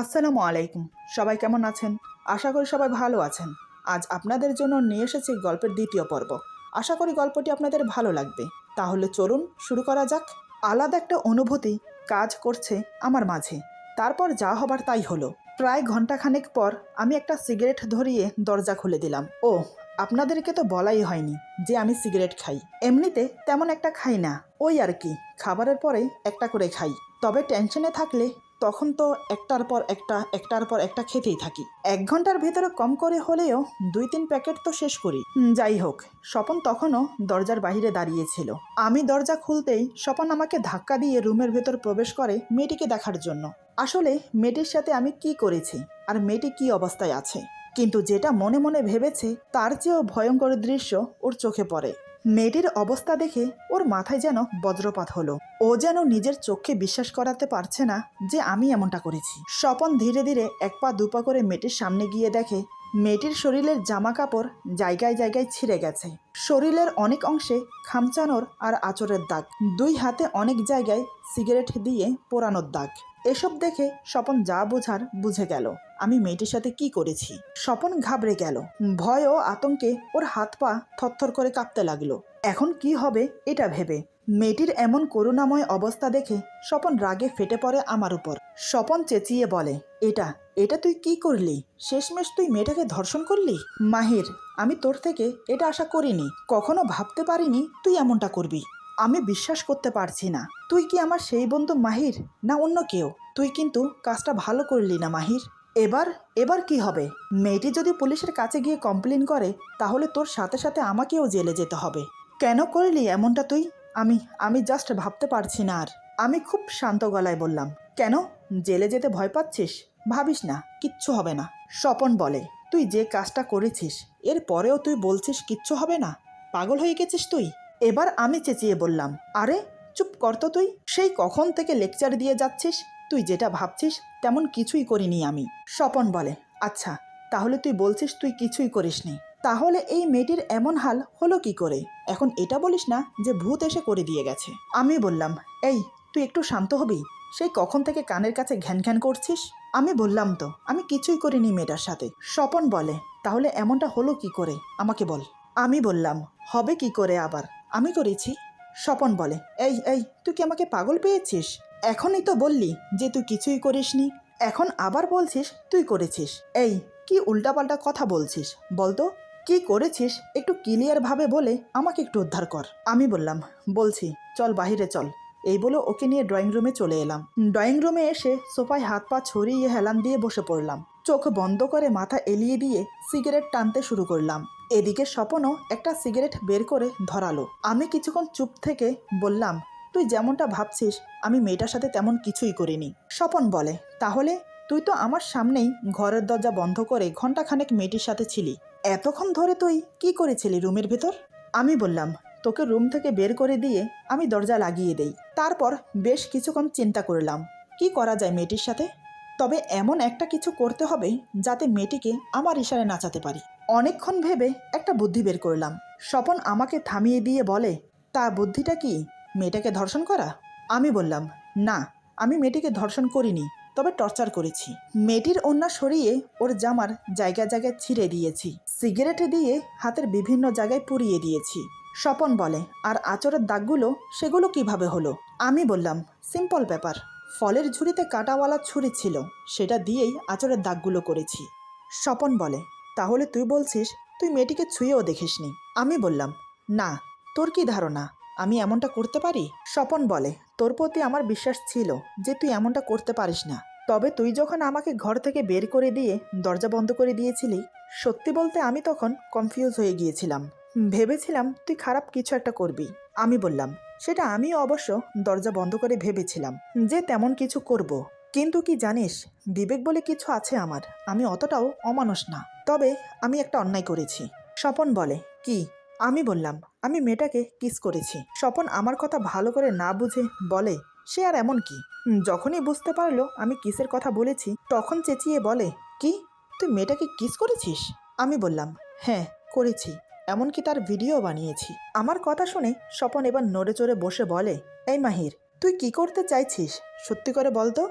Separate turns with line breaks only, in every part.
আসসালামু আলাইকুম। সবাই কেমন আছেন? আশা করি সবাই ভালো আছেন। আজ আপনাদের জন্য নিয়ে এসেছি গল্পের দ্বিতীয় পর্ব। আশা করি গল্পটি আপনাদের ভালো লাগবে। তাহলে চলুন শুরু করা যাক। আলাদা একটা অনুভূতি কাজ করছে আমার মাঝে। তারপর যা হবার তাই হলো। প্রায় ঘন্টাখানেক পর আমি একটা সিগারেট ধরিয়ে দরজা খুলে দিলাম। ও আপনাদেরকে তো বলাই হয়নি যে আমি সিগারেট খাই। এমনিতে তেমন একটা খাই না। ওই আর কি, খাবারের পরে একটা করে খাই। তবে টেনশনে থাকলে তখন তো একটার পর একটা, একটার পর একটা খেতেই থাকি। এক ঘণ্টার ভেতরে কম করে হলেও দুই তিন প্যাকেট তো শেষ করি। যাই হোক, স্বপন তখনও দরজার বাইরে দাঁড়িয়েছিল। আমি দরজা খুলতেই স্বপন আমাকে ধাক্কা দিয়ে রুমের ভেতর প্রবেশ করে মেয়েটিকে দেখার জন্য। আসলে মেয়েটির সাথে আমি কি করেছি আর মেয়েটি কি অবস্থায় আছে? কিন্তু যেটা মনে মনে ভেবেছে, তার চেয়েও ভয়ঙ্কর দৃশ্য ওর চোখে পড়ে। মেয়েটির অবস্থা দেখে ওর মাথায় যেন বজ্রপাত হলো। ও যেন নিজের চোখে বিশ্বাস করাতে পারছে না যে আমি এমনটা করেছি। স্বপন ধীরে ধীরে এক পা দুপা করে মেয়েটির সামনে গিয়ে দেখে, মেয়েটির শরীরের জামা কাপড় জায়গায় জায়গায় ছিঁড়ে গেছে। শরীরের অনেক অংশে খামচানোর আর আচরের দাগ। দুই হাতে অনেক জায়গায় সিগারেট দিয়ে পোড়ানোর দাগ। এসব দেখে স্বপন যা বোঝার বুঝে গেল। আমি মেয়েটির সাথে কি করেছি? স্বপন ঘাবড়ে গেল। ভয় ও আতঙ্কে ওর হাত পা থরথর করে কাঁপতে লাগল। এখন কি হবে এটা ভেবে। মেয়েটির এমন করুণাময় অবস্থা দেখে স্বপন রাগে ফেটে পড়ে আমার উপর। স্বপন চেঁচিয়ে বলে, এটা এটা তুই কি করলি? শেষমেশ তুই মেয়েটাকে ধর্ষণ করলি? মাহির, আমি তোর থেকে এটা আশা করিনি। কখনো ভাবতে পারিনি তুই এমনটা করবি। আমি বিশ্বাস করতে পারছি না। তুই কি আমার সেই বন্ধু মাহির না অন্য কেউ? তুই কিন্তু কাজটা ভালো করলি না মাহির। এবার এবার কি হবে? মেয়েটি যদি পুলিশের কাছে গিয়ে কমপ্লেন করে, তাহলে তোর সাথে সাথে আমাকেও জেলে যেতে হবে। কেন করলি এমনটা তুই? আমি আমি জাস্ট ভাবতে পারছি না আর। আমি খুব শান্ত গলায় বললাম, কেন? জেলে যেতে ভয় পাচ্ছিস? ভাবিস না, কিচ্ছু হবে না। স্বপন বলে, তুই যে কাজটা করেছিস, এর পরেও তুই বলছিস কিচ্ছু হবে না? পাগল হয়ে গেছিস তুই? এবার আমি চেঁচিয়ে বললাম, আরে, চুপ করতো তুই। সেই কখন থেকে লেকচার দিয়ে যাচ্ছিস? তুই যেটা ভাবছিস, তেমন কিছুই করিনি আমি। স্বপন বলে আচ্ছা তাহলে তুই বলছিস তুই কিছুই করিসনি। তাহলে এই মেয়েটির এমন হাল হলো কি করে? এখন এটা বলিস না যে ভূত এসে করে দিয়ে গেছে। আমি বললাম, এই, তুই একটু শান্ত হবি। সেই কখন থেকে কানের কাছে ঘ্যান ঘ্যান করছিস? আমি বললাম, তো, আমি কিছুই করিনি মেয়েটার সাথে। স্বপন বলে, তাহলে এমনটা হলো কি করে? আমাকে বল। আমি বললাম, হবে কি করে আবার? আমি করেছি, স্বপন বলে। এই এই, তুই কি আমাকে পাগল পেয়েছিস? এখনই তো বললি যে তুই কিছুই করিসনি। এখন আবার বলছিস তুই করেছিস। এই, কি উল্টাপাল্টা কথা বলছিস? বলতো, কি করেছিস একটু ক্লিয়ারভাবে বলে আমাকে একটু উদ্ধার কর। আমি বললাম, বলছি, চল বাহিরে চল। এই বলে ওকে নিয়ে ড্রয়িং রুমে চলে এলাম। ড্রয়িং রুমে এসে সোফায় হাত পা ছড়িয়ে হেলান দিয়ে বসে পড়লাম। চোখ বন্ধ করে মাথা এলিয়ে দিয়ে সিগারেট টানতে শুরু করলাম। এদিকে স্বপনও একটা সিগারেট বের করে ধরালো। আমি কিছুক্ষণ চুপ থেকে বললাম, তুই যেমনটা ভাবছিস, আমি মেয়েটার সাথে তেমন কিছুই করিনি। স্বপন বলে, তাহলে তুই তো আমার সামনেই ঘরের দরজা বন্ধ করে ঘন্টাখানেক মেয়েটির সাথে ছিলি। এতক্ষণ ধরে তুই কি করেছিলি রুমের ভেতর? আমি বললাম, তোকে রুম থেকে বের করে দিয়ে আমি দরজা লাগিয়ে দেই। তারপর বেশ কিছুক্ষণ চিন্তা করলাম, কি করা যায় মেয়েটির সাথে? তবে এমন একটা কিছু করতে হবে যাতে মেয়েটিকে আমার ইশারে নাচাতে পারি। অনেকক্ষণ ভেবে একটা বুদ্ধি বের করলাম। স্বপন আমাকে থামিয়ে দিয়ে বলে তা বুদ্ধিটা কি? মেয়েটাকে ধর্ষণ করা? আমি বললাম, না, আমি মেয়েটিকে ধর্ষণ করিনি, তবে টর্চার করেছি। মেয়েটির অন্য সরিয়ে ওর জামার জায়গা জায়গায় ছিঁড়ে দিয়েছি। সিগারেট দিয়ে হাতের বিভিন্ন জায়গায় পুড়িয়ে দিয়েছি। স্বপন বলে, আর আচরের দাগগুলো, সেগুলো কীভাবে হলো? আমি বললাম, সিম্পল ব্যাপার। ফলের ঝুড়িতে কাটাওয়ালা ছুরি ছিল, সেটা দিয়েই আচরের দাগগুলো করেছি। স্বপন বলে তাহলে তুই বলছিস, তুই মেয়েটিকে ছুঁয়েও দেখিসনি। আমি বললাম, না, তোর কি ধারণা? আমি এমনটা করতে পারি? স্বপন বলে, তোর প্রতি আমার বিশ্বাস ছিল যে তুই এমনটা করতে পারিস না। তবে তুই যখন আমাকে ঘর থেকে বের করে দিয়ে দরজা বন্ধ করে দিয়েছিলি, সত্যি বলতে আমি তখন কনফিউজ হয়ে গিয়েছিলাম। ভেবেছিলাম তুই খারাপ কিছু একটা করবি। আমি বললাম, সেটা আমিও অবশ্য দরজা বন্ধ করে ভেবেছিলাম যে তেমন কিছু করব। কিন্তু কি জানিস, বিবেক বলে কিছু আছে আমার। আমি অতটাও অমানুষ না। তবে আমি একটা অন্যায় করেছি। স্বপন বলে, কি? আমি বললাম, আমি মেয়েটাকে কিস করেছি। স্বপন আমার কথা ভালো করে না বুঝে বলে, সে আর এমন কি? যখনই বুঝতে পারল আমি কিসের কথা বলেছি, তখন চেঁচিয়ে বলে, কি? তুই মেয়েটাকে কিস করেছিস? আমি বললাম হ্যাঁ করেছি। এমনকি তার ভিডিও বানিয়েছি। আমার কথা শুনে স্বপন এবার নড়ে চড়ে বসে বলে, এই মাহির, তুই কি করতে চাইছিস? সত্যি করে বল তো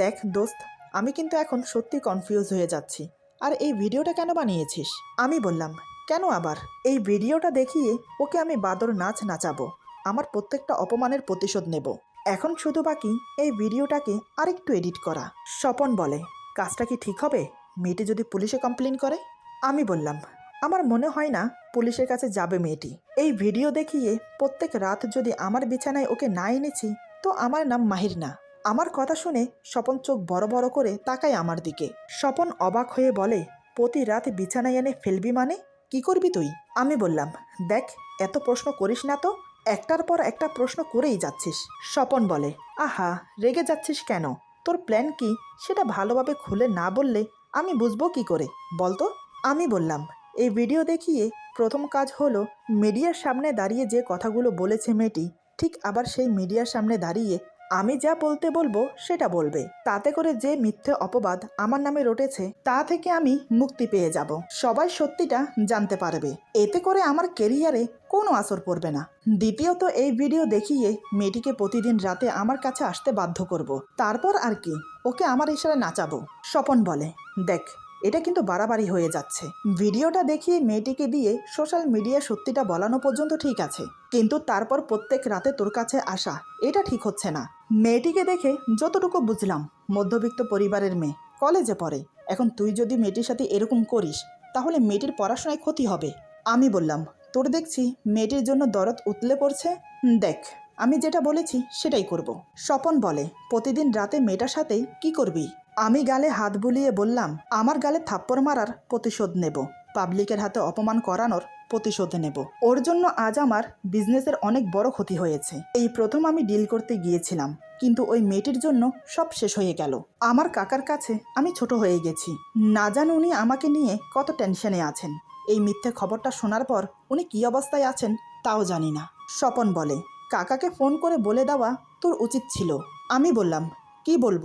দেখ দোস্ত, আমি কিন্তু এখন সত্যি কনফিউজ হয়ে যাচ্ছি। আর এই ভিডিওটা কেন বানিয়েছিস? আমি বললাম, কেন আবার? এই ভিডিওটা দেখিয়ে ওকে আমি বাদর নাচ নাচাবো। আমার প্রত্যেকটা অপমানের প্রতিশোধ নেব। এখন শুধু বাকি, এই ভিডিওটাকে আরেকটু এডিট করা। স্বপন বলে, কাজটা কি ঠিক হবে? মেয়েটি যদি পুলিশে কমপ্লেন করে? আমি বললাম, আমার মনে হয় না পুলিশের কাছে যাবে মেয়েটি। এই ভিডিও দেখিয়ে প্রত্যেক রাত যদি আমার বিছানায় ওকে না এনেছি, তো আমার নাম মাহির না। আমার কথা শুনে স্বপন চোখ বড় বড় করে তাকায় আমার দিকে। স্বপন অবাক হয়ে বলে, প্রতি রাত বিছানায় এনে ফেলবি মানে? কি করবি তুই? আমি বললাম, দেখ, এত প্রশ্ন করিস না তো, একটার পর একটা প্রশ্ন করেই যাচ্ছিস। স্বপন বলে, আহা, রেগে যাচ্ছিস কেন? তোর প্ল্যান কি? সেটা ভালোভাবে খুলে না বললে আমি বুঝব কি করে, বলতো? আমি বললাম, এই ভিডিও দেখিয়ে প্রথম কাজ হলো মিডিয়ার সামনে দাঁড়িয়ে যে কথাগুলো বলেছে মেয়েটি, ঠিক আবার সেই মিডিয়ার সামনে দাঁড়িয়ে আমি যা বলতে বলব সেটা বলবে। তাতে করে যে মিথ্যে অপবাদ আমার নামে রটেছে, তা থেকে আমি মুক্তি পেয়ে যাব। সবাই সত্যিটা জানতে পারবে। এতে করে আমার কেরিয়ারে কোনো আসর পড়বে না। দ্বিতীয়ত, এই ভিডিও দেখিয়ে মেয়েটিকে প্রতিদিন রাতে আমার কাছে আসতে বাধ্য করব। তারপর আর কি, ওকে আমার ইশারা নাচাবো। স্বপন বলে, দেখ, এটা কিন্তু বাড়াবাড়ি হয়ে যাচ্ছে। ভিডিওটা দেখিয়ে মেয়েটিকে দিয়ে সোশ্যাল মিডিয়া সত্যিটা বলানো পর্যন্ত ঠিক আছে। কিন্তু তারপর প্রত্যেক রাতে তোর কাছে আসা, এটা ঠিক হচ্ছে না। মেয়েটিকে দেখে যতটুকু বুঝলাম, মধ্যবিত্ত পরিবারের মেয়ে, কলেজে পড়ে। এখন তুই যদি মেয়েটির সাথে এরকম করিস, তাহলে মেয়েটির পড়াশোনায় ক্ষতি হবে। আমি বললাম, তোর দেখছি মেয়েটির জন্য দরদ উতলে পড়ছে? দেখ, আমি যেটা বলেছি সেটাই করব। স্বপন বলে, প্রতিদিন রাতে মেয়েটার সাথেই কি করবি? আমি গালে হাত বুলিয়ে বললাম, আমার গালে থাপ্পড় মারার প্রতিশোধ নেব। পাবলিকের হাতে অপমান করানোর প্রতিশোধ নেব। ওর জন্য আজ আমার বিজনেসের অনেক বড় ক্ষতি হয়েছে। এই প্রথম আমি ডিল করতে গিয়েছিলাম, কিন্তু ওই মেয়েটির জন্য সব শেষ হয়ে গেল। আমার কাকার কাছে আমি ছোট হয়ে গেছি। না জান উনি আমাকে নিয়ে কত টেনশনে আছেন। এই মিথ্যে খবরটা শোনার পর উনি কী অবস্থায় আছেন তাও জানি না। স্বপন বলে, কাকাকে ফোন করে বলে দেওয়া তোর উচিত ছিল। আমি বললাম, কি বলব?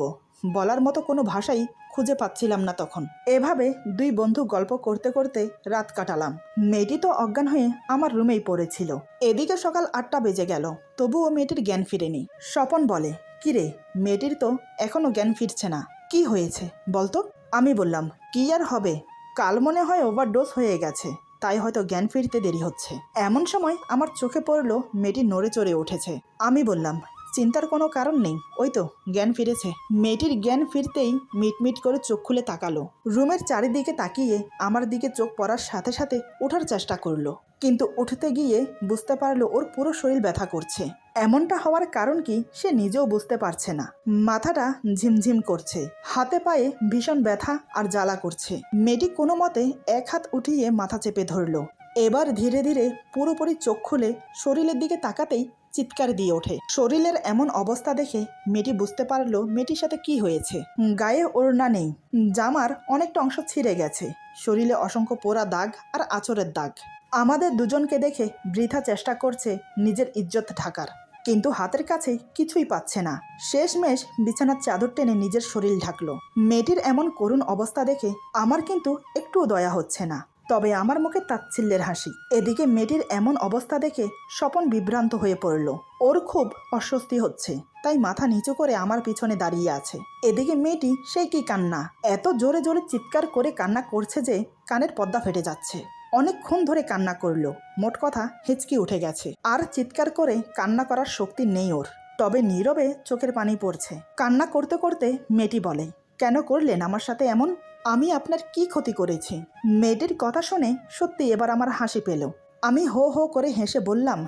বলার মতো কোনো ভাষাই খুঁজে পাচ্ছিলাম না তখন। এভাবে দুই বন্ধু গল্প করতে করতে রাত কাটালাম। মেয়েটি তো অজ্ঞান হয়ে আমার রুমেই পড়েছিল। এদিকে সকাল আটটা বেজে গেল, তবুও মেয়েটির জ্ঞান ফিরেনি। স্বপন বলে, কিরে, মেয়েটির তো এখনও জ্ঞান ফিরছে না। কি হয়েছে? বলতো? আমি বললাম, কি আর হবে? কাল মনে হয় ওভারডোজ হয়ে গেছে। তাই হয়তো জ্ঞান ফিরতে দেরি হচ্ছে। এমন সময় আমার চোখে পড়ল মেয়েটি নড়ে চড়ে উঠেছে। আমি বললাম চিন্তার কোনো কারণ নেই। ওই তো, জ্ঞান ফিরেছে। মেয়েটির জ্ঞান ফিরতেই মিটমিট করে চোখ খুলে তাকালো। রুমের চারিদিকে তাকিয়ে আমার দিকে চোখ পড়ার সাথে সাথে ওঠার চেষ্টা করল। কিন্তু উঠতে গিয়ে বুঝতে পারল ওর পুরো শরীর ব্যথা করছে। এমনটা হওয়ার কারণ কি সে নিজেও বুঝতে পারছে না। মাথাটা ঝিমঝিম করছে। হাতে পায়ে ভীষণ ব্যথা আর জ্বালা করছে। মেয়েটি কোনো মতে এক হাত উঠিয়ে মাথা চেপে ধরলো। এবার ধীরে ধীরে পুরোপুরি চোখ খুলে শরীরের দিকে তাকাতেই চিৎকার দিয়ে ওঠে। শরীরের এমন অবস্থা দেখে মেয়েটি বুঝতে পারল মেয়েটির সাথে কি হয়েছে। গায়ে ওড়না নেই, জামার অনেকটা অংশ ছিঁড়ে গেছে। শরীরে অসংখ্য পোড়া দাগ আর আচরের দাগ। আমাদের দুজনকে দেখে বৃথা চেষ্টা করছে নিজের ইজ্জত ঢাকার। কিন্তু হাতের কাছে কিছুই পাচ্ছে না। শেষমেশ বিছানার চাদর টেনে নিজের শরীর ঢাকলো। মেয়েটির এমন করুণ অবস্থা দেখে আমার কিন্তু একটুও দয়া হচ্ছে না। তবে আমার মুখে তাচ্ছিল্যের হাসি। এদিকে মেয়েটির এমন অবস্থা দেখে স্বপন বিভ্রান্ত হয়ে পড়ল। ওর খুব অস্বস্তি হচ্ছে, তাই মাথা নিচু করে আমার পিছনে দাঁড়িয়ে আছে। এদিকে মেয়েটি সেই কি কান্না? এত জোরে জোরে চিৎকার করে কান্না করছে যে কানের পর্দা ফেটে যাচ্ছে। অনেকক্ষণ ধরে কান্না করল, মোট কথা হেঁচকি উঠে গেছে। আর চিৎকার করে কান্না করার শক্তি নেই ওর। তবে নীরবে চোখের পানি পড়ছে। কান্না করতে করতে মেয়েটি বলে, কেন করলেন আমার সাথে এমন? আমি আপনার কি ক্ষতি করেছি? মেয়েটির কথা শুনে সত্যি এবার আমার হাসি পেল। আমি হো হো করে হেসে বললাম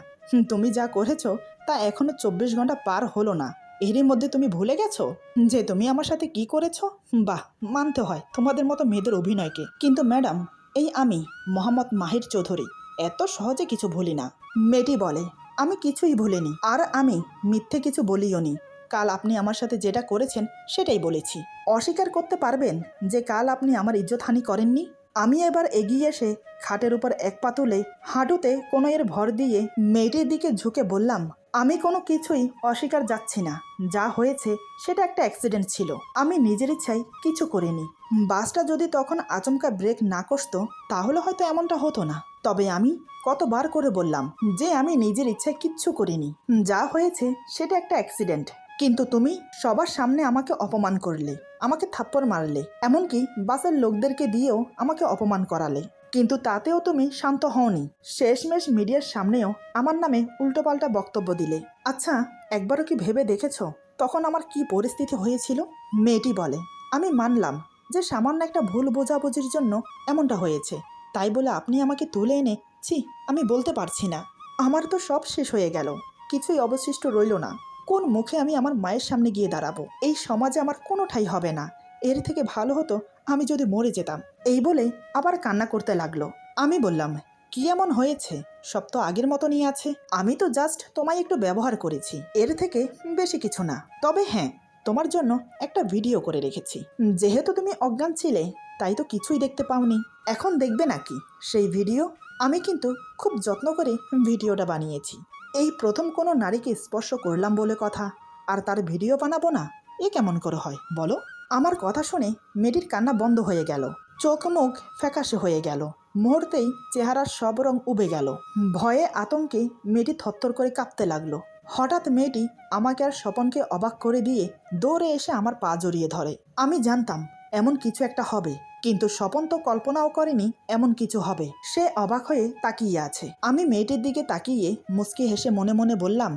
তুমি যা করেছ তা এখনও চব্বিশ ঘণ্টা পার হলো না। এরই মধ্যে তুমি ভুলে গেছো? যে তুমি আমার সাথে কি করেছ? বাহ, মানতে হয়, তোমাদের মতো মেয়েদের অভিনয়কে। কিন্তু ম্যাডাম, এই আমি, মোহাম্মদ মাহির চৌধুরী, এত সহজে কিছু ভুলি না। মেয়েটি বলে, আমি কিছুই ভুলিনি। আর আমি মিথ্যে কিছু বলিওনি। কাল আপনি আমার সাথে যেটা করেছেন সেটাই বলেছি। অস্বীকার করতে পারবেন যে কাল আপনি আমার ইজ্জতহানি করেননি? আমি এবার এগিয়ে এসে খাটের উপর এক পা তুলে হাঁটুতে কোনো এর ভর দিয়ে মেয়েটির দিকে ঝুঁকে বললাম, আমি কোনো কিছুই অস্বীকার যাচ্ছি না। যা হয়েছে সেটা একটা অ্যাক্সিডেন্ট ছিল। আমি নিজের ইচ্ছায় কিছু করিনি। বাসটা যদি তখন আচমকা ব্রেক না কষতো, তাহলে হয়তো এমনটা হতো না। তবে আমি কতবার করে বললাম যে আমি নিজের ইচ্ছায় কিচ্ছু করিনি। যা হয়েছে সেটা একটা অ্যাক্সিডেন্ট কিন্তু তুমি সবার সামনে আমাকে অপমান করলে, আমাকে থাপ্পড় মারলে, এমনকি বাসের লোকদেরকে দিয়েও আমাকে অপমান করালে। কিন্তু তাতেও তুমি শান্ত হওনি। শেষমেশ মিডিয়ার সামনেও আমার নামে উল্টোপাল্টা বক্তব্য দিলে। আচ্ছা একবারও কি ভেবে দেখেছ তখন আমার কি পরিস্থিতি হয়েছিল? মেয়েটি বলে, আমি মানলাম যে সামান্য একটা ভুল বোঝাবুঝির জন্য এমনটা হয়েছে। তাই বলে আপনি আমাকে তুলে এনে, ছি, আমি বলতে পারছি না। আমার তো সব শেষ হয়ে গেল। কিছুই অবশিষ্ট রইল না। কোন মুখে আমি আমার মায়ের সামনে গিয়ে দাঁড়াবো? এই সমাজে আমার কোনো ঠাই হবে না। এর থেকে ভালো হতো আমি যদি মরে যেতাম। এই বলে আবার কান্না করতে লাগল। আমি বললাম, কি এমন হয়েছে? সব তো আগের মতনই আছে। আমি তো জাস্ট তোমায় একটু ব্যবহার করেছি। এর থেকে বেশি কিছু না। তবে হ্যাঁ তোমার জন্য একটা ভিডিও করে রেখেছি। যেহেতু তুমি অজ্ঞান ছিলে, তাই তো কিছুই দেখতে পাওনি। এখন দেখবে নাকি? সেই ভিডিও আমি কিন্তু খুব যত্ন করে ভিডিওটা বানিয়েছি। এই প্রথম কোনো নারীকে স্পর্শ করলাম বলে কথা, আর তার ভিডিও বানাবো না? এ কেমন করে হয়, বলো? আমার কথা শুনে মেয়েটির কান্না বন্ধ হয়ে গেল। চোখ মুখ ফ্যাকাশে হয়ে গেল। মুহূর্তেই চেহারার সব রং উবে গেল। ভয়ে আতঙ্কে মেয়েটি থরথর করে কাঁপতে লাগল। হঠাৎ মেয়েটি আমাকে আর স্বপনকে অবাক করে দিয়ে দৌড়ে এসে আমার পা জড়িয়ে ধরে। আমি জানতাম এমন কিছু একটা হবে। কিন্তু স্বপন তো কল্পনাও করেনি এমন কিছু হবে। সে অবাক হয়ে তাকিয়ে আছে। আমি মেয়েটির দিকে তাকিয়ে মুচকি হেসে মনে মনে বললাম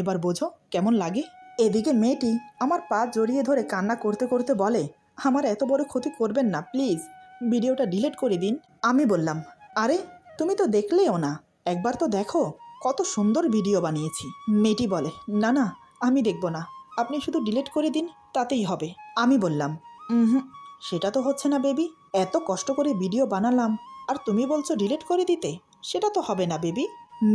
এবার বোঝো কেমন লাগে? এদিকে মেয়েটি আমার পা জড়িয়ে ধরে কান্না করতে করতে বলে, আমার এত বড় ক্ষতি করবেন না, প্লিজ। ভিডিওটা ডিলিট করে দিন। আমি বললাম, আরে, তুমি তো দেখলেও না। একবার তো দেখো, কত সুন্দর ভিডিও বানিয়েছি। মেয়েটি বলে, না না, আমি দেখব না। আপনি শুধু ডিলিট করে দিন, তাতেই হবে। আমি বললাম হুম সেটা তো হচ্ছে না, বেবি। এত কষ্ট করে ভিডিও বানালাম, আর তুমি বলছো ডিলিট করে দিতে? সেটা তো হবে না, বেবি।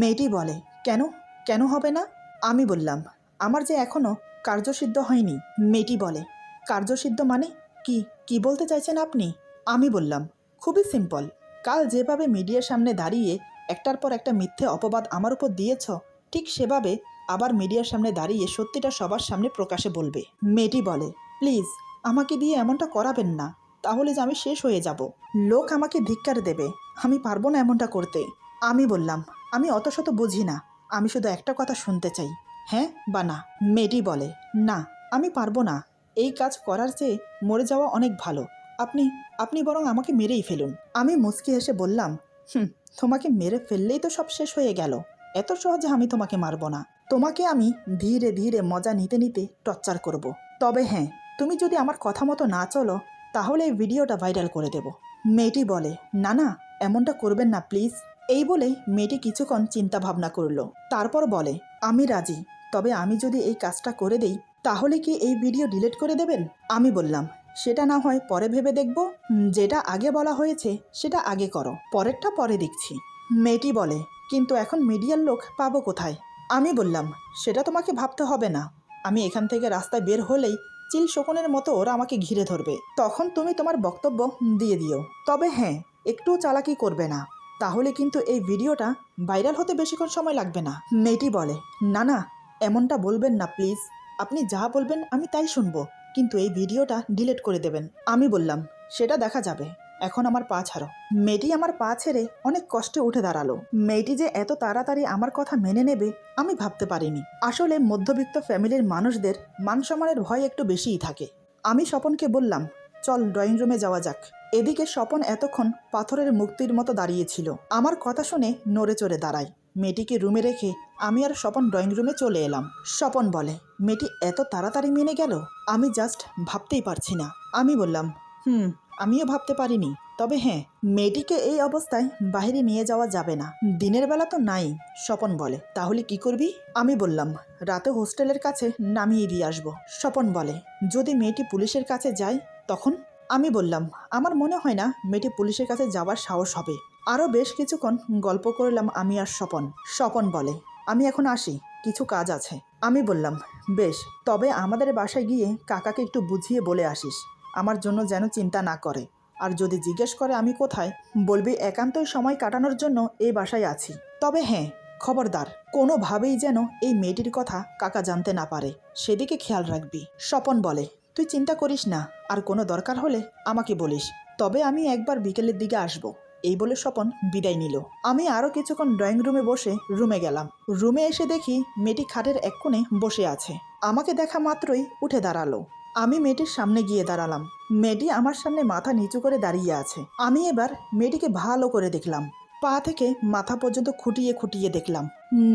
মেয়েটি বলে, কেন? কেন হবে না? আমি বললাম, আমার যে এখনও কার্যসিদ্ধ হয়নি। মেয়েটি বলে কার্যসিদ্ধ মানে কি? কি বলতে চাইছেন আপনি? আমি বললাম, খুবই সিম্পল কাল যেভাবে মিডিয়ার সামনে দাঁড়িয়ে একটার পর একটা মিথ্যে অপবাদ আমার উপর দিয়েছ, ঠিক সেভাবে আবার মিডিয়ার সামনে দাঁড়িয়ে সত্যিটা সবার সামনে প্রকাশে বলবে। মেয়েটি বলে, প্লিজ আমাকে দিয়ে এমনটা করাবেন না, তাহলে যে আমি শেষ হয়ে যাব। লোক আমাকে ধিক্কার দেবে, আমি পারব না এমনটা করতে। আমি বললাম, আমি অত শত বুঝি না, আমি শুধু একটা কথা শুনতে চাই। হ্যাঁ বা না? মেয়েটি বলে, না, আমি পারব না। এই কাজ করার চেয়ে মরে যাওয়া অনেক ভালো। আপনি আপনি বরং আমাকে মেরেই ফেলুন। আমি মুচকি হেসে বললাম, হুম, তোমাকে মেরে ফেললেই তো সব শেষ হয়ে গেল। এত সহজে আমি তোমাকে মারবো না। তোমাকে আমি ধীরে ধীরে মজা নিতে নিতে টর্চার করব। তবে হ্যাঁ তুমি যদি আমার কথা মতো না চলো, তাহলে এই ভিডিওটা ভাইরাল করে দেব। মেয়েটি বলে, না না, এমনটা করবেন না, প্লিজ। এই বলে মেয়েটি কিছুক্ষণ চিন্তা ভাবনা করল। তারপর বলে, আমি রাজি, তবে আমি যদি এই কাজটা করে দেই, তাহলে কি এই ভিডিও ডিলিট করে দেবেন? আমি বললাম, সেটা না হয় পরে ভেবে দেখব। যেটা আগে বলা হয়েছে, সেটা আগে করো। পরেরটা পরে দেখছি। মেয়েটি বলে, কিন্তু এখন মিডিয়ার লোক পাবো কোথায়? আমি বললাম, সেটা তোমাকে ভাবতে হবে না। আমি এখান থেকে রাস্তায় বের হলেই চিল শকুনের মতো ওরা আমাকে ঘিরে ধরবে। তখন তুমি তোমার বক্তব্য দিয়ে দিও। তবে হ্যাঁ একটুও চালাকি করবে না। তাহলে কিন্তু এই ভিডিওটা ভাইরাল হতে বেশিক্ষণ সময় লাগবে না। মেয়েটি বলে, না না, এমনটা বলবেন না, প্লিজ। আপনি যা বলবেন আমি তাই শুনব। কিন্তু এই ভিডিওটা ডিলিট করে দেবেন। আমি বললাম, সেটা দেখা যাবে। এখন আমার পা ছাড়ো। মেয়েটি আমার পা ছেড়ে অনেক কষ্টে উঠে দাঁড়াল। মেয়েটি যে এত তাড়াতাড়ি আমার কথা মেনে নেবে, আমি ভাবতে পারিনি। আসলে মধ্যবিত্ত ফ্যামিলির মানুষদের মান সম্মানের ভয় একটু বেশিই থাকে। আমি স্বপনকে বললাম, চল ড্রয়িং রুমে যাওয়া যাক। এদিকে স্বপন এতক্ষণ পাথরের মুক্তির মতো দাঁড়িয়েছিল। আমার কথা শুনে নড়ে চড়ে দাঁড়ায়। মেয়েটিকে রুমে রেখে আমি আর স্বপন ড্রয়িং রুমে চলে এলাম। স্বপন বলে, মেয়েটি এত তাড়াতাড়ি মেনে গেল? আমি জাস্ট ভাবতেই পারছি না। আমি বললাম, হুম আমিও ভাবতে পারিনি। তবে হ্যাঁ মেয়েটিকে এই অবস্থায় বাইরে নিয়ে যাওয়া যাবে না। দিনের বেলা তো নাই, স্বপন বলে। তাহলে কি করবি? আমি বললাম, রাতে হোস্টেলের কাছে নামিয়ে দিয়ে আসব। স্বপন বলে, যদি মেয়েটি পুলিশের কাছে যায়, তখন? আমি বললাম, আমার মনে হয় না মেয়েটি পুলিশের কাছে যাওয়ার সাহস হবে। আরও বেশ কিছুক্ষণ গল্প করলাম আমি আর স্বপন। স্বপন বলে, আমি এখন আসি, কিছু কাজ আছে। আমি বললাম, বেশ, তবে আমাদের বাসায় গিয়ে কাকাকে একটু বুঝিয়ে বলে আসিস। আমার জন্য যেন চিন্তা না করে। আর যদি জিজ্ঞেস করে আমি কোথায়, বলবি একান্তই সময় কাটানোর জন্য এই বাসায় আছি। তবে হ্যাঁ খবরদার, কোনোভাবেই যেন এই মেয়েটির কথা কাকা জানতে না পারে। সেদিকে খেয়াল রাখবি। স্বপন বলে, তুই চিন্তা করিস না, আর কোনো দরকার হলে আমাকে বলিস। তবে আমি একবার বিকেলের দিকে আসব। এই বলে স্বপন বিদায় নিল। আমি আরও কিছুক্ষণ ড্রয়িং রুমে বসে রুমে গেলাম। রুমে এসে দেখি মেয়েটি খাটের এক কোণে বসে আছে। আমাকে দেখা মাত্রই উঠে দাঁড়াল। আমি মেয়েটির সামনে গিয়ে দাঁড়ালাম। মেয়েটি আমার সামনে মাথা নিচু করে দাঁড়িয়ে আছে। আমি এবার মেয়েটিকে ভালো করে দেখলাম। পা থেকে মাথা পর্যন্ত খুঁটিয়ে খুঁটিয়ে দেখলাম।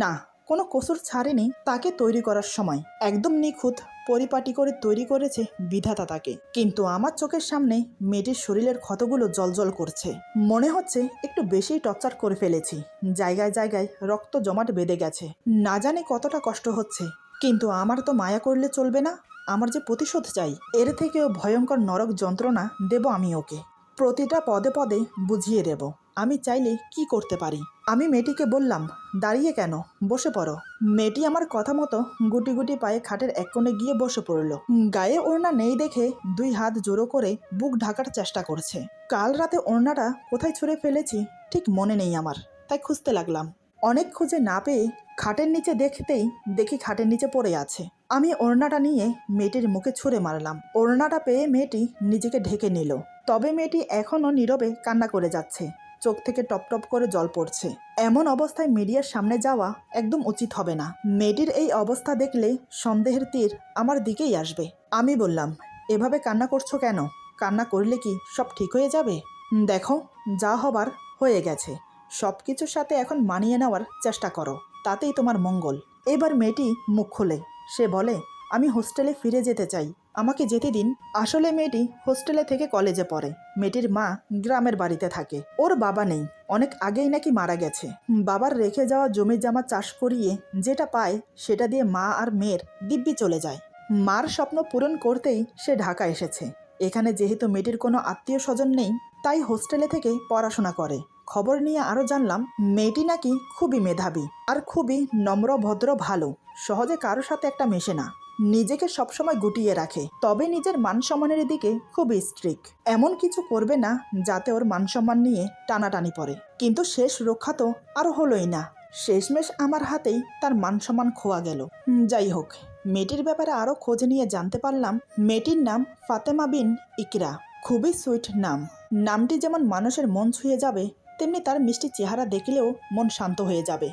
না, কোনো কসুর ছাড়েনি তাকে তৈরি করার সময়। একদম নিখুঁত পরিপাটি করে তৈরি করেছে বিধাতা তাকে। কিন্তু আমার চোখের সামনে মেয়েটির শরীরের ক্ষতগুলো জলজল করছে। মনে হচ্ছে একটু বেশি টর্চার করে ফেলেছি। জায়গায় জায়গায় রক্ত জমাট বেঁধে গেছে। না জানি কতটা কষ্ট হচ্ছে, কিন্তু আমার তো মায়া করলে চলবে না। আমার যে প্রতিশোধ চাই, এর থেকেও ভয়ঙ্কর নরক যন্ত্রণা দেব আমি ওকে। প্রতিটা পদে পদে বুঝিয়ে দেব, আমি চাইলে কি করতে পারি? আমি মেয়েটিকে বললাম, দাঁড়িয়ে কেন? বসে পড়ো। মেয়েটি আমার কথা মতো গুটি গুটি পায়ে খাটের এক কোণে গিয়ে বসে পড়ল। গায়ে ওড়না নেই দেখে দুই হাত জোড়ো করে বুক ঢাকার চেষ্টা করছে। কাল রাতে ওড়নাটা কোথায় ছুঁড়ে ফেলেছি, ঠিক মনে নেই আমার, তাই খুঁজতে লাগলাম। অনেক খুঁজে না পেয়ে খাটের নিচে দেখতেই দেখি খাটের নিচে পড়ে আছে। আমি ওড়নাটা নিয়ে মেয়েটির মুখে ছুঁড়ে মারলাম। ওড়নাটা পেয়ে মেয়েটি নিজেকে ঢেকে নিল। তবে মেয়েটি এখনও নীরবে কান্না করে যাচ্ছে। চোখ থেকে টপ টপ করে জল পড়ছে। এমন অবস্থায় মিডিয়ার সামনে যাওয়া একদম উচিত হবে না। মেয়েটির এই অবস্থা দেখলে সন্দেহের তীর আমার দিকেই আসবে। আমি বললাম, এভাবে কান্না করছ কেন? কান্না করলে কি সব ঠিক হয়ে যাবে? দেখো, যা হবার হয়ে গেছে। সব কিছুর সাথে এখন মানিয়ে নেওয়ার চেষ্টা করো। তাতেই তোমার মঙ্গল। এবার মেয়েটি মুখ খোলে। সে বলে, আমি হোস্টেলে ফিরে যেতে চাই। আমাকে যেতে দিন। আসলে মেয়েটি হোস্টেলে থেকে কলেজে পড়ে। মেয়েটির মা গ্রামের বাড়িতে থাকে। ওর বাবা নেই। অনেক আগেই নাকি মারা গেছে। বাবার রেখে যাওয়া জমি জামা চাষ করিয়ে যেটা পায় সেটা দিয়ে মা আর মেয়ের দিব্যি চলে যায়। মার স্বপ্ন পূরণ করতেই সে ঢাকা এসেছে। এখানে যেহেতু মেয়েটির কোনো আত্মীয় স্বজন নেই, তাই হোস্টেলে থেকে পড়াশোনা করে। খবর নিয়ে আরও জানলাম, মেয়েটি নাকি খুবই মেধাবী আর খুবই নম্র, ভদ্র, ভালো। সহজে কারোর সাথে একটা মেশে না। নিজেকে সবসময় গুটিয়ে রাখে। তবে নিজের মান সম্মানের দিকে খুবই স্ট্রিক এমন কিছু করবে না, যাতে ওর মান সম্মান নিয়ে টানাটানি পড়ে। কিন্তু শেষ রক্ষা তো আর হলোই না। শেষমেশ আমার হাতেই তার মান সম্মান খোয়া গেল। যাই হোক, মেয়েটির ব্যাপারে আরও খোঁজ নিয়ে জানতে পারলাম, মেয়েটির নাম ফাতেমা বিন ইকরা। খুবই সুইট নাম। নামটি যেমন মানুষের মন ছুঁয়ে যাবে তেমনি তার মিষ্টি চেহারা দেখলেও মন শান্ত হয়ে যাবে।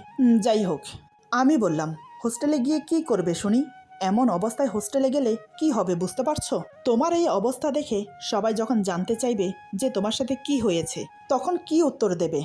যাই হোক, আমি বললাম, হোস্টেলে গিয়ে কি করবে শুনি? এমন অবস্থায় হোস্টেলে গেলে কি হবে বুঝতে পারছ? তোমার এই অবস্থা দেখে সবাই যখন জানতে চাইবে যে তোমার সাথে কি হয়েছে, তখন কি উত্তর দেবে?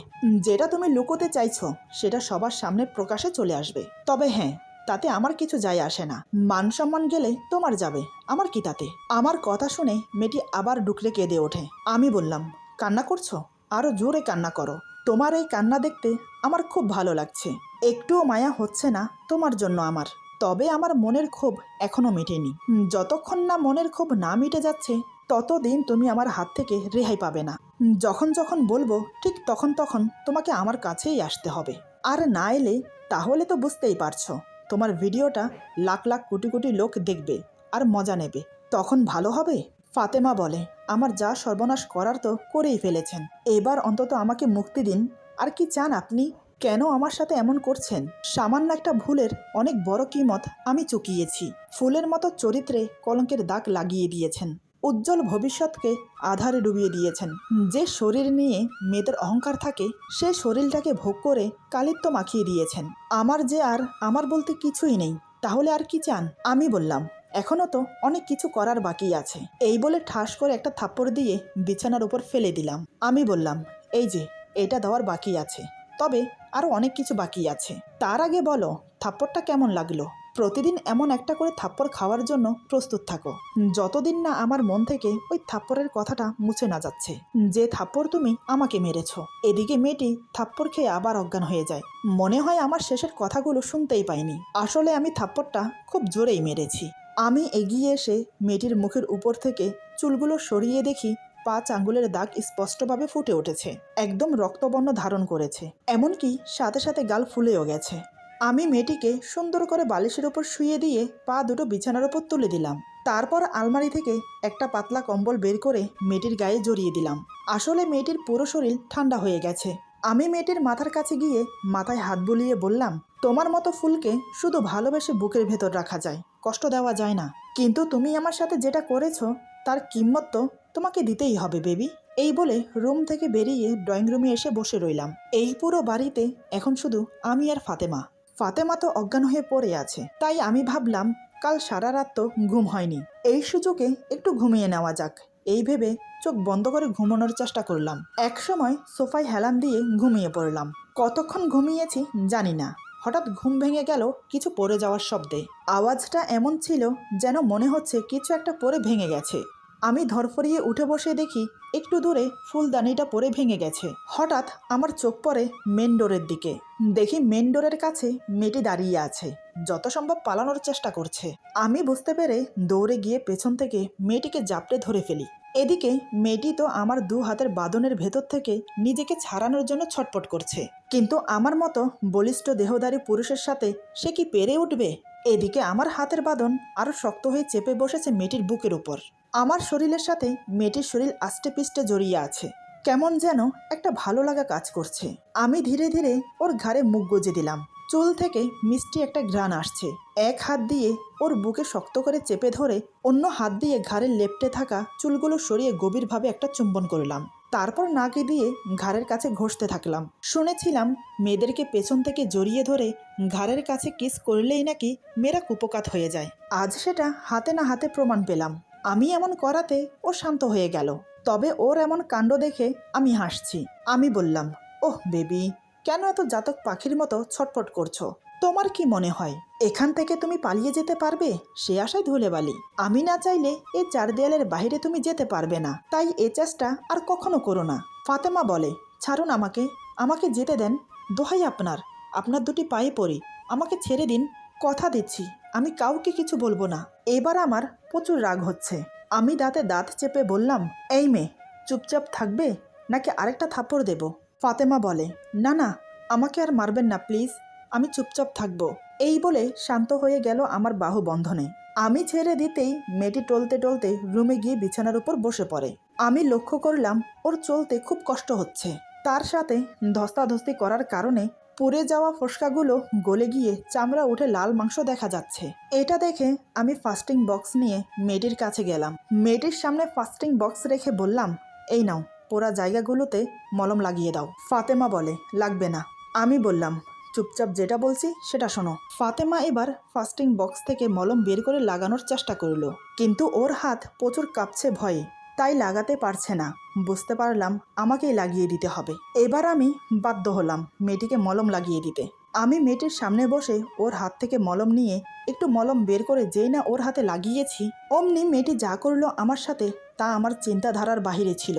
যেটা তুমি লুকোতে চাইছো, সেটা সবার সামনে প্রকাশে চলে আসবে। তবে হ্যাঁ তাতে আমার কিছু যায় আসে না। মান সম্মান গেলে তোমার যাবে, আমার কি তাতে? আমার কথা শুনে মেয়েটি আবার ডুকরে কেঁদে ওঠে। আমি বললাম, কান্না করছ? আরও জোরে কান্না করো। তোমার এই কান্না দেখতে আমার খুব ভালো লাগছে। একটুও মায়া হচ্ছে না তোমার জন্য আমার। তবে আমার মনের ক্ষোভ এখনও মেটেনি। যতক্ষণ না মনের ক্ষোভ না মিটে যাচ্ছে, ততদিন তুমি আমার হাত থেকে রেহাই পাবে না। যখন যখন বলব, ঠিক তখন তখন তোমাকে আমার কাছেই আসতে হবে। আর না এলে তাহলে তো বুঝতেই পারছ, তোমার ভিডিওটা লাখ লাখ কোটি কোটি লোক দেখবে আর মজা নেবে। তখন ভালো হবে? ফাতেমা বলে। আমার যা সর্বনাশ করার তো করেই ফেলেছেন। এবার অন্তত আমাকে মুক্তি দিন। আর কি চান আপনি? কেন আমার সাথে এমন করছেন? সামান্য একটা ভুলের অনেক বড় কিমত আমি চুকিয়েছি। ফুলের মতো চরিত্রে কলঙ্কের দাগ লাগিয়ে দিয়েছেন। উজ্জ্বল ভবিষ্যৎকে আধারে ডুবিয়ে দিয়েছেন। যে শরীর নিয়ে মেয়েদের অহংকার থাকে, সে শরীরটাকে ভোগ করে কালিত্ব মাখিয়ে দিয়েছেন। আমার যে আর আমার বলতে কিছুই নেই, তাহলে আর কি চান? আমি বললাম। এখনও তো অনেক কিছু করার বাকি আছে। এই বলে ঠাস করে একটা থাপ্পড় দিয়ে বিছানার উপর ফেলে দিলাম। আমি বললাম, এই যে, এটা দেওয়ার বাকি আছে। তবে আরও অনেক কিছু বাকি আছে। তার আগে বলো, থাপ্পড়টা কেমন লাগল? প্রতিদিন এমন একটা করে থাপ্পড় খাওয়ার জন্য প্রস্তুত থাকো। যতদিন না আমার মন থেকে ওই থাপ্পড়ের কথাটা মুছে না যাচ্ছে। যে থাপ্পড় তুমি আমাকে মেরেছ। এদিকে মেয়েটি থাপ্পড় খেয়ে আবার অজ্ঞান হয়ে যায়। মনে হয় আমার শেষের কথাগুলো শুনতেই পাইনি। আসলে আমি থাপ্পড়টা খুব জোরেই মেরেছি। আমি এগিয়ে এসে মেয়েটির মুখের উপর থেকে চুলগুলো সরিয়ে দেখি পাঁচ আঙ্গুলের দাগ স্পষ্টভাবে ফুটে উঠেছে, একদম রক্তবর্ণ ধারণ করেছে। এমনকি সাথে সাথে গাল ফুলেও গেছে। আমি মেয়েটিকে সুন্দর করে বালিশের ওপর শুয়ে দিয়ে পা দুটো বিছানার ওপর তুলে দিলাম। তারপর আলমারি থেকে একটা পাতলা কম্বল বের করে মেয়েটির গায়ে জড়িয়ে দিলাম। আসলে মেয়েটির পুরো শরীর ঠান্ডা হয়ে গেছে। আমি মেয়েটির মাথার কাছে গিয়ে মাথায় হাত বুলিয়ে বললাম, তোমার মতো ফুলকে শুধু ভালোবেসে বুকের ভেতর রাখা যায়, কষ্ট দেওয়া যায় না। কিন্তু তুমি আমার সাথে যেটা করেছ, তার কিম্মত তো তোমাকে দিতেই হবে, বেবি। এই বলে রুম থেকে বেরিয়ে ড্রয়িং রুমে এসে বসে রইলাম। এই পুরো বাড়িতে এখন শুধু আমি আর ফাতেমা। ফাতেমা তো অজ্ঞান হয়ে পড়ে আছে, তাই আমি ভাবলাম, কাল সারা রাত তো ঘুম হয়নি। এই সুযোগে একটু ঘুমিয়ে নেওয়া যাক। এই ভেবে চোখ বন্ধ করে ঘুমানোর চেষ্টা করলাম। এক সময় সোফায় হেলান দিয়ে ঘুমিয়ে পড়লাম। কতক্ষণ ঘুমিয়েছি জানি না। হঠাৎ ঘুম ভেঙে গেল কিছু পড়ে যাওয়ার শব্দে। আওয়াজটা এমন ছিল যেন মনে হচ্ছে কিছু একটা পরে ভেঙে গেছে। আমি ধরফরিয়ে উঠে বসে দেখি একটু দূরে ফুলদানিটা পরে ভেঙে গেছে। হঠাৎ আমার চোখ পড়ে মেন ডোরের দিকে। দেখি মেন ডোরের কাছে মেয়েটি দাঁড়িয়ে আছে। যত সম্ভব পালানোর চেষ্টা করছে। আমি বুঝতে পেরে দৌড়ে গিয়ে পেছন থেকে মেয়েটিকে জাপটে ধরে ফেলি। এদিকে মেয়েটি তো আমার দু হাতের বাঁধনের ভেতর থেকে নিজেকে ছাড়ানোর জন্য ছটপট করছে। কিন্তু আমার মতো বলিষ্ঠ দেহধারী পুরুষের সাথে সে কি পেরে উঠবে? এদিকে আমার হাতের বাঁধন আরও শক্ত হয়ে চেপে বসেছে মেয়েটির বুকের উপর। আমার শরীরের সাথে মেয়েটির শরীর আষ্টে পিষ্টে জড়িয়ে আছে। কেমন যেন একটা ভালো লাগা কাজ করছে। আমি ধীরে ধীরে ওর ঘাড়ে মুখ গজে দিলাম। চুল থেকে মিষ্টি একটা ঘ্রাণ আসছে। এক হাত দিয়ে ওর বুকে শক্ত করে চেপে ধরে অন্য হাত দিয়ে ঘাড়ের লেপটে থাকা চুলগুলো সরিয়ে গভীরভাবে একটা চুম্বন করলাম। তারপর নাকে দিয়ে ঘাড়ের কাছে ঘষতে থাকলাম। শুনেছিলাম মেয়েদেরকে পেছন থেকে জড়িয়ে ধরে ঘাড়ের কাছে কিস করলেই নাকি মেয়েরা কুপকাত হয়ে যায়। আজ সেটা হাতে না হাতে প্রমাণ পেলাম। আমি এমন করাতে ও শান্ত হয়ে গেল। তবে ওর এমন কাণ্ড দেখে আমি হাসছি। আমি বললাম, ওহ, বেবি, কেন এত জাতক পাখির মতো ছটফট করছ? তোমার কি মনে হয়, এখান থেকে তুমি পালিয়ে যেতে পারবে? সে আশায় ধুলে বালি আমি না চাইলে এ চার দেয়ালের বাইরে তুমি যেতে পারবে না। তাই এ চেষ্টা আর কখনো করো না। ফাতেমা বলে, ছাড়ুন আমাকে। আমাকে যেতে দেন। দোহাই আপনার। আপনার দুটি পায়ে পড়ি। আমাকে ছেড়ে দিন। কথা দিচ্ছি, আমি কাউকে কিছু বলব না। এবার আমার প্রচুর রাগ হচ্ছে। আমি দাঁতে দাঁত চেপে বললাম, এই মেয়ে, চুপচাপ থাকবে? নাকি আরেকটা থাপ্পড় দেব? ফাতেমা বলে, না না, আমাকে আর মারবেন না, প্লিজ, আমি চুপচাপ থাকব। এই বলে শান্ত হয়ে গেল আমার বাহু বন্ধনে। আমি ছেড়ে দিতেই মেয়েটি টলতে টলতে রুমে গিয়ে বিছানার উপর বসে পড়ে। আমি লক্ষ্য করলাম, ওর চলতে খুব কষ্ট হচ্ছে। তার সাথে ধস্তাধস্তি করার কারণে পুড়ে যাওয়া ফসকাগুলো গলে গিয়ে চামড়া উঠে লাল মাংস দেখা যাচ্ছে। এটা দেখে আমি ফাস্টিং বক্স নিয়ে মেয়েটির কাছে গেলাম। মেয়েটির সামনে ফাস্টিং বক্স রেখে বললাম, এই নাও, পোড়া জায়গাগুলোতে মলম লাগিয়ে দাও। ফাতেমা বলে, লাগবে না। আমি বললাম, চুপচাপ যেটা বলছি সেটা শোনো। ফাতেমা এবার ফাস্টিং বক্স থেকে মলম বের করে লাগানোর চেষ্টা করল। কিন্তু ওর হাত প্রচুর কাঁপছে ভয়ে। তাই লাগাতে পারছে না। বুঝতে পারলাম আমাকেই লাগিয়ে দিতে হবে। এবার আমি বাধ্য হলাম মেয়েটিকে মলম লাগিয়ে দিতে। আমি মেয়েটির সামনে বসে ওর হাত থেকে মলম নিয়ে একটু মলম বের করে যেই না ওর হাতে লাগিয়েছি, অমনি মেয়েটি যা করল আমার সাথে তা আমার চিন্তাধারার বাহিরে ছিল।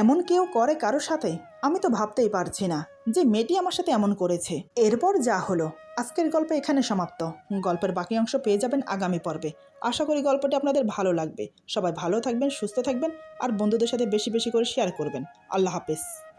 এমন কেউ করে কারও সাথে? আমি তো ভাবতেই পারছি না যে মেয়েটি আমার সাথে এমন করেছে। এরপর যা হলো, আজকের গল্প এখানে সমাপ্ত। গল্পের বাকি অংশ পেয়ে যাবেন আগামী পর্বে। আশা করি গল্পটি আপনাদের ভালো লাগবে। সবাই ভালো থাকবেন, সুস্থ থাকবেন, আর বন্ধুদের সাথে বেশি বেশি করে শেয়ার করবেন। আল্লাহ হাফেজ।